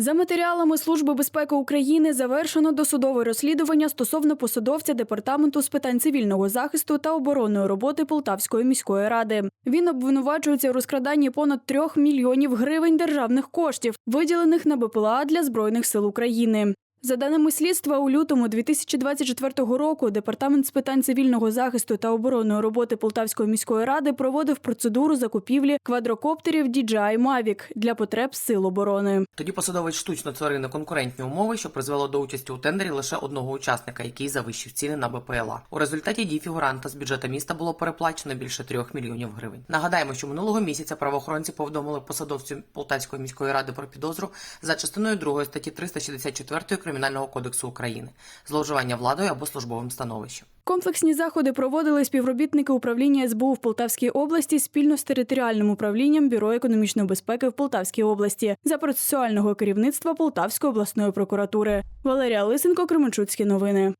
За матеріалами Служби безпеки України завершено досудове розслідування стосовно посадовця департаменту з питань цивільного захисту та оборонної роботи Полтавської міської ради. Він обвинувачується у розкраданні понад трьох мільйонів гривень державних коштів, виділених на БПЛА для збройних сил України. За даними слідства, у лютому 2024 року департамент з питань цивільного захисту та оборонної роботи Полтавської міської ради проводив процедуру закупівлі квадрокоптерів DJI Mavic для потреб сил оборони. Тоді посадовець штучно творив неконкурентні умови, що призвело до участі у тендері лише одного учасника, який завищив ціни на БПЛА. У результаті дій фігуранта з бюджету міста було переплачено більше трьох мільйонів гривень. Нагадаємо, що минулого місяця правоохоронці повідомили посадовцю Полтавської міської ради про підозру за частиною 2 статті 364 Кримінального кодексу України зловживання владою або службовим становищем. Комплексні заходи проводили співробітники управління СБУ в Полтавській області спільно з територіальним управлінням Бюро економічної безпеки в Полтавській області за процесуального керівництва Полтавської обласної прокуратури. Валерія Лисенко, Кременчуцькі новини.